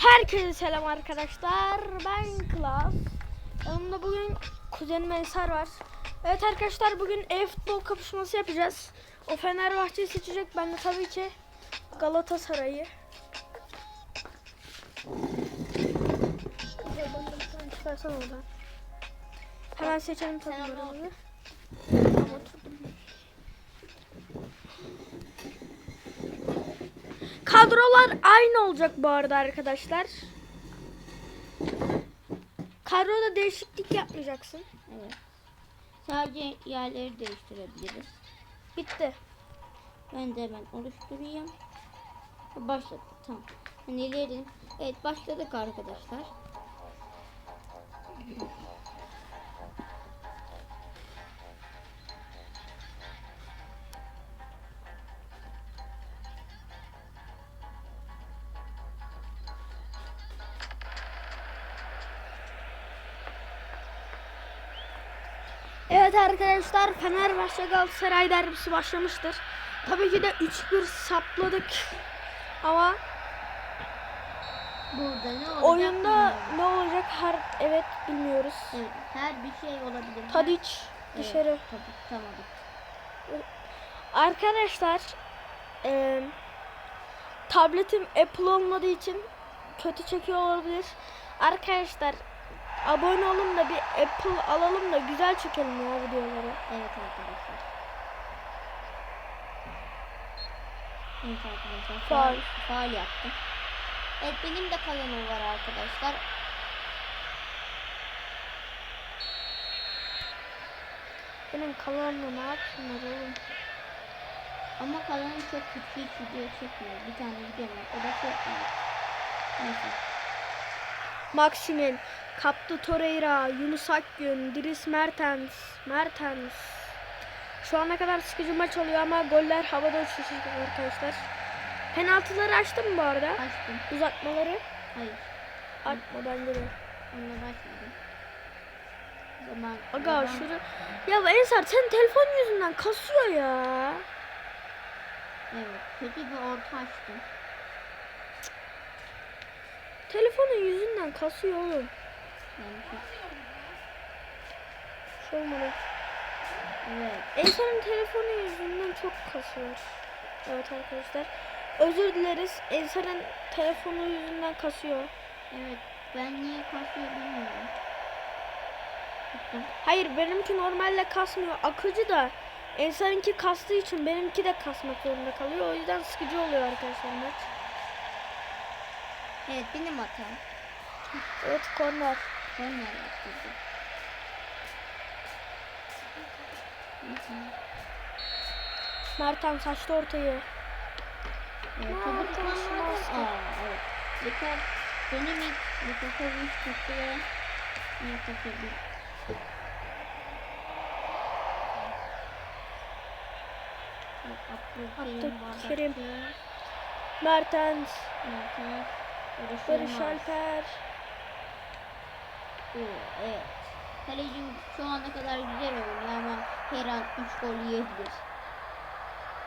Herkese selam arkadaşlar. Ben Klas. Yanımda bugün kuzenim Ensar var. Evet arkadaşlar bugün e-futbol kapışması yapacağız. O Fenerbahçe'yi seçecek. Ben de tabii ki Galatasaray'ı. Çıkarsan oradan. Hemen seçelim takımlarımızı. Tamam, oturdum. Kadrolar aynı olacak bu arada arkadaşlar. Kadroda değişiklik yapmayacaksın. Evet. Sadece yerleri değiştirebiliriz. Bitti. Ben de hemen oluşturayım. Başladık. Tamam. Hani ileri. Evet başladık arkadaşlar. Evet arkadaşlar Fenerbahçe Galatasaray derbisi başlamıştır. Tabii ki de 3-1 sapladık. Ama Burada ne olacak? oyunda bilmiyorum. ne olacak her evet bilmiyoruz. Evet, her bir şey olabilir. Tadic Evet, dışarı. Tabii, tamam. Arkadaşlar eee, tabletim Apple olmadığı için kötü çekiyor olabilir. Arkadaşlar abone olun da bir Apple alalım da güzel çekelim ya videoları. Evet arkadaşlar. Evet arkadaşlar. Faal, faal yaptım. Evet benim de kanalım var arkadaşlar. Benim kanalımda ne yapsınlar oğlum? Ama kanalım çok hiç video çekmiyor. Bir tane video var. O da çok iyi. Neyse. Maximin, Kaptı Torreira, Yunus Akgün, Dries Mertens, Mertens. Şu ana kadar sıkıcı maç oluyor ama goller havada uçuşacak arkadaşlar. Penaltıları açtın mı bu arada? Açtım. Uzatmaları Hayır. açma bence de. Onunla başladım. O zaman Aga oradan- şunu... Ya Ensar sen telefon yüzünden kasıyor ya. Evet. Kötü bir orta açtım. Telefonun yüzünden kasıyor oğlum. Şu olmalı. Evet. Ensar'ın telefonu yüzünden çok kasıyor. Evet arkadaşlar. Özür dileriz. Ensar'ın telefonu yüzünden kasıyor. Evet. Ben niye kasıyor bilmiyorum. Hayır benimki normalde kasmıyor. Akıcı da Ensar'ınki kastığı için benimki de kasmak zorunda kalıyor. O yüzden sıkıcı oluyor arkadaşlar maç. Evet benim hatam. Evet korner. Ben ne yaptım? Mertens açtı ortayı. Evet, kullanmadım. bastı. Aa, evet. Likar benim ilk Likakovic tuttu ve takıldı? Abdülkerim Abdülkerim. Mertens, Mertens, Barış Barış. Alper. Oo, evet. Kaleci şu ana kadar güzel oynuyor ama her an 3 gol yiyebilir.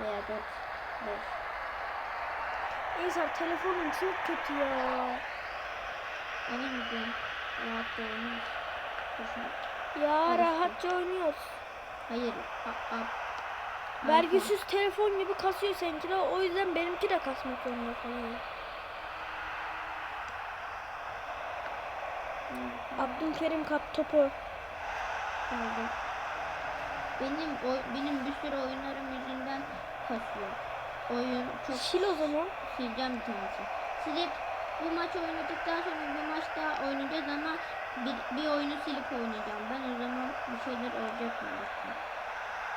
Veya 4 5. Ensar telefonun çok kötü ya. Onun gibi rahat da oynuyor. Boşuna. Ya rahatça oynuyoruz. Hayır. A, a, Vergisiz telefon gibi kasıyor seninki de o yüzden benimki de kasmak zorunda kalıyor. Abdülkerim kap topu. Kaldı. Benim oy, benim bir sürü oyunlarım yüzünden kasıyor. Oyun çok Sil o zaman. sileceğim bir tanesi. Silip bu maç oynadıktan sonra bir maç daha oynayacağız ama bir, bir oyunu silip oynayacağım. Ben o zaman bir şeyler olacak mı?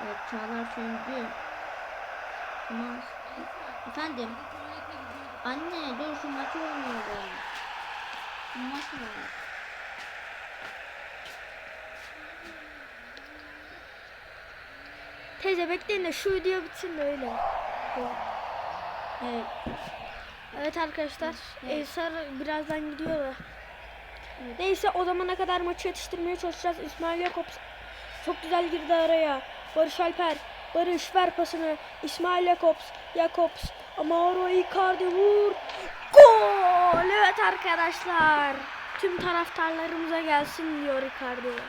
Evet Çağlar Söncü. Tamam. Efendim. Anne dur şu maçı oynuyorum. Bu maç mı? Teyze bekleyin de şu video bitsin de öyle. Evet. Evet arkadaşlar. Evet. Ensar birazdan gidiyor da. Evet. Neyse o zamana kadar maçı yetiştirmeye çalışacağız. İsmail Jakobs çok güzel girdi araya. Barış Alper. Barış ver pasını. İsmail Jakobs. Jakobs. Mauro Icardi vur. Gol! Evet arkadaşlar. Tüm taraftarlarımıza gelsin diyor Icardi.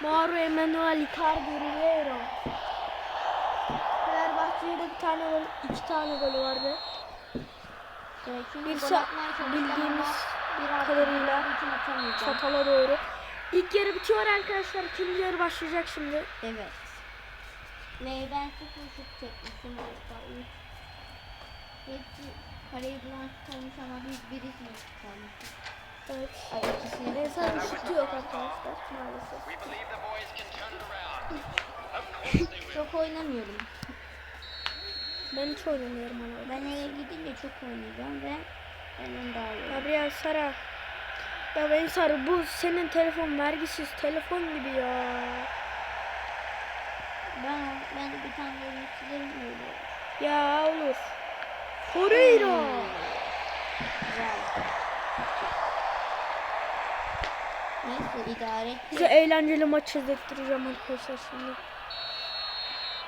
Mauro Emanuel Icardi Ribeiro. Fenerbahçe'de bir tane gol, iki tane golü vardı. Evet, şimdi Bir gol sa- atmaya çalışacağım bildiğimiz bir kadarıyla. Çatala doğru. İlk yarı bitiyor arkadaşlar. İkinci yarı başlayacak şimdi. Evet. Ve ben sıfır şut çekmişim üç. Hepsi kaleyi bulan tutulmuş ama biz birisini tutulmuşuz. Evet. Ay ikisini tutulmuşuz. şutu yok arkadaşlar maalesef. Çok oynamıyorum. Ben hiç oynamıyorum ona. Ben eve gidince çok oynayacağım ve benden daha. Gabriel Sara. Ya ben Sara bu senin telefon vergisiz telefon gibi ya. Ben, ben bir tane silerim öyle. Ya olur. Torreira. Güzel. Neyse idare et. Size eğlenceli maç izlettireceğim arkadaşlar şimdi.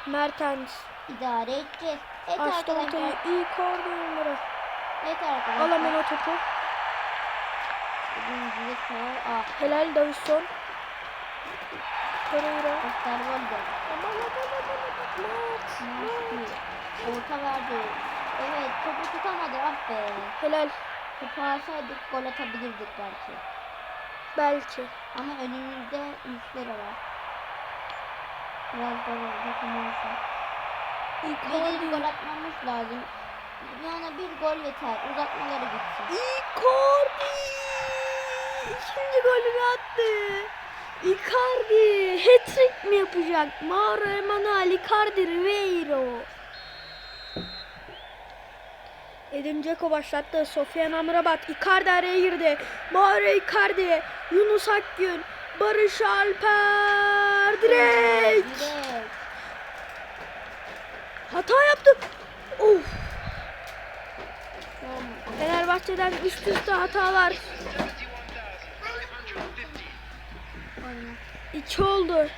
Mertens. İdare edeceğiz. Evet Açtı ortayı. iyi kordu numara. Evet arkadaşlar. Al hemen o topu. Helal Davison. Gol de. Aman aman aman aman. Mert. Orta verdi. Evet topu tutamadı ah be. Helal. Topu alsaydık gol atabilirdik belki. Belki. Ama önümüzde yüzleri var. Biraz gol olacak ama olsun. Bizim gol atmamız lazım. Yani bir gol yeter. Uzatmaları gitsin. Icardi. İkinci golünü attı. Icardi hat-trick mi yapacak? Mauro Emanuel Icardi Ribeiro. Edin Dzeko başlattı. Sofyan Amrabat. Icardi araya girdi. Mauro Icardi. Yunus Akgün. Barış Alper. Direkt. Direkt. Hata yaptı. Of. Fenerbahçe'den üst üste hatalar. İki oldu.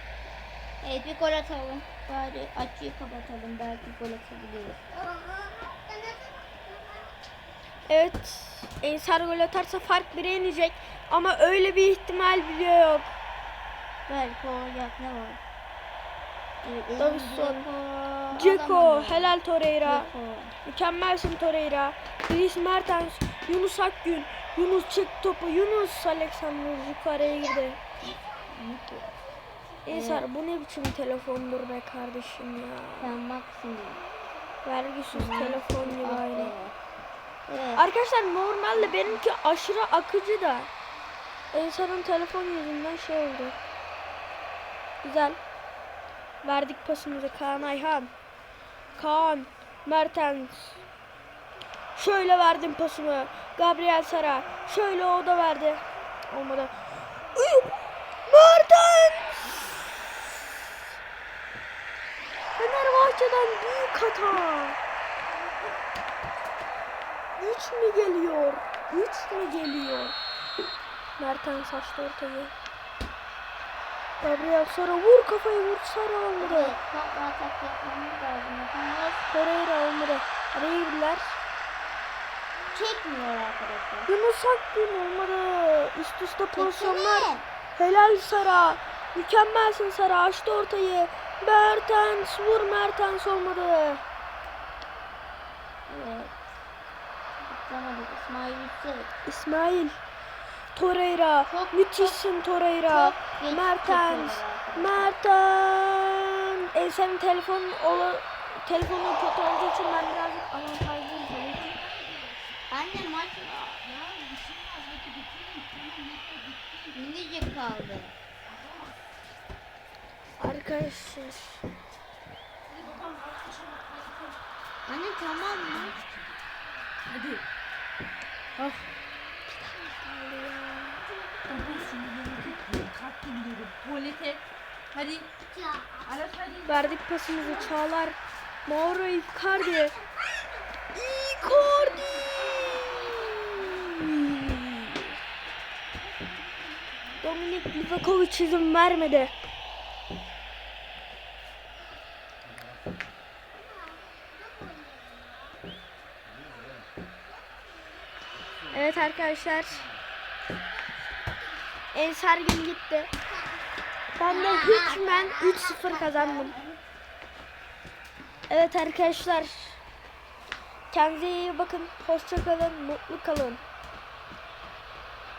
Evet bir gol atalım. Bari açıyı kapatalım. Belki gol atabiliriz. Evet. Ensar gol atarsa fark 1'e inecek. Ama öyle bir ihtimal bile yok. Belki olacak ne var? Dzeko. Ceko, helal Torreira. Mükemmelsin Torreira. Dries Mertens, Yunus Akgün. Yunus çek topu. Yunus Alexander yukarıya girdi. Ensar bu ne biçim telefondur be kardeşim ya. Sen baksın. Vergisiz telefon gibi Ah aynı. Evet. Arkadaşlar normalde benimki aşırı akıcı da Ensar'ın telefon yüzünden şey oldu. Güzel. Verdik pasımızı Kaan Ayhan. Kaan. Mertens. Şöyle verdim pasımı. Gabriel Sara. Şöyle o da verdi. Olmadı. Mertens. Fenerbahçe'den büyük hata. 3 mü geliyor? 3 mü geliyor? Mertens açtı ortayı. Gabriel Sara vur kafayı vur Sara olmadı. Evet, Çok atak yapmamız lazım. Yapamıyoruz. Torreira olmadı. Araya girdiler. Çekmiyor arkadaşlar. Yunus Akgün olmadı. Üst üste pozisyonlar. Helal Sara. Mükemmelsin Sara. Açtı ortayı. Mertens vur Mertens olmadı. Evet. Tutlamadık. İsmail Yüksek. İsmail. Torreira. Çok- Müthişsin Torreira. çok geç Mertens. çekiyorlar Mertens. E senin telefon ola, telefonun kötü olduğu için ben birazcık avantajlıyım tabii ki. Anne maç Minicik kaldı. Arkadaşlar. Anne tamam mı? Hadi. Ah. Yapıyorum. Kalktım diyorum. Tuvalete. Hadi. Aras hadi. Verdik pasımızı Çağlar. Mauro Icardi. Icardi. Dominik Livakovic izin vermedi. Evet arkadaşlar. Ensargil gitti. Ben de hükmen 3-0 kazandım. Evet arkadaşlar. Kendinize iyi bakın. Hoşça kalın. Mutlu kalın.